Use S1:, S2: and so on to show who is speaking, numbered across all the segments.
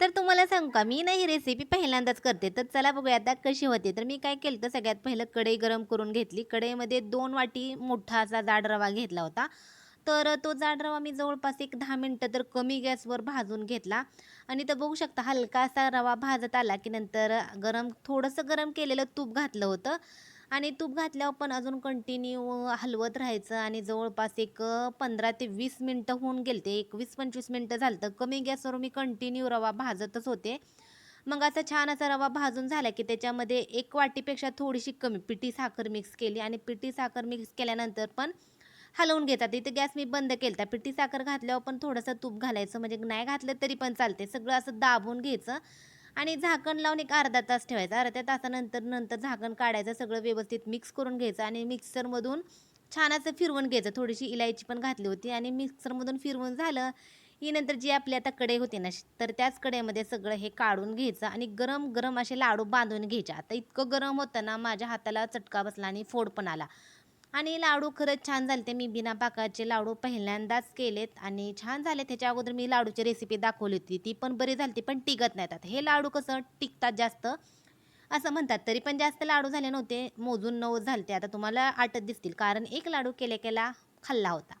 S1: तर तुम्हाला सांगू का मी ना ही रेसिपी पहिल्यांदाच करते. तर चला बघूया आता कशी होते. तर मी काय केलं तर सगळ्यात पहिलं कढई गरम करून घेतली. कढईमध्ये दोन वाटी मोठा असा जाड रवा घेतला होता. तर तो जाड रवा मी जवळपास एक दहा मिनटं तर कमी गॅसवर भाजून घेतला. आणि तर बघू शकता हलका असा रवा भाजत आला की नंतर गरम थोडंसं गरम केलेलं तूप घातलं होतं. आणि तूप घातल्यावर पण अजून कंटिन्यू हलवत राहायचं आणि जवळपास एक पंधरा ते वीस मिनटं होऊन गेले ते एकवीस पंचवीस मिनटं झालं तर कमी गॅसवर मी कंटिन्यू रवा भाजतच होते. मग असा छान असा रवा भाजून झाला की त्याच्यामध्ये एक वाटीपेक्षा थोडीशी कमी पिठी साखर मिक्स केली आणि पिठी साखर मिक्स केल्यानंतर पण हलवून घेतात. इथे गॅस मी बंद केला पिठी साखर घातल्यावर पण थोडंसं तूप घालायचं. म्हणजे नाही घातलं तरी पण चालते सगळं असं दाबून घ्यायचं. आणि झाकण लावून एक अर्धा तास ठेवायचा. अर्ध्या तासानंतर नंतर झाकण काढायचं सगळं व्यवस्थित मिक्स करून घ्यायचं आणि मिक्सरमधून छान असं फिरवून घ्यायचं. थोडीशी इलायची पण घातली होती आणि मिक्सरमधून फिरवून झालं ही नंतर जी आपली आता कढई होती ना तर त्याच कढईमध्ये सगळं हे काढून घ्यायचं आणि गरम गरम असे लाडू बांधून घ्यायचे. आता इतकं गरम होतं ना माझ्या हाताला चटका बसला आणि फोड पण आला. आणि लाडू खरंच छान झाले होते. मी बिना पाकाचे लाडू पहिल्यांदाच केलेत आणि छान झाले त्याच्या अगोदर मी लाडूची रेसिपी दाखवली होती. ती पण बरी झाली होती पण टिकत नाहीत. आता हे लाडू कसं टिकतात जास्त असं म्हणतात. तरी पण जास्त लाडू झाले नव्हते मोजून नऊ झालते आता तुम्हाला आटत दिसतील कारण एक लाडू केले केला खाल्ला होता.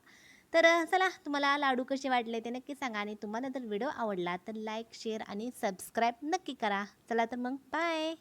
S1: तर चला तुम्हाला लाडू कसे वाटले ते नक्की सांगा आणि तुम्हाला जर व्हिडिओ आवडला तर लाईक शेअर आणि सबस्क्राईब नक्की करा. चला तर मग बाय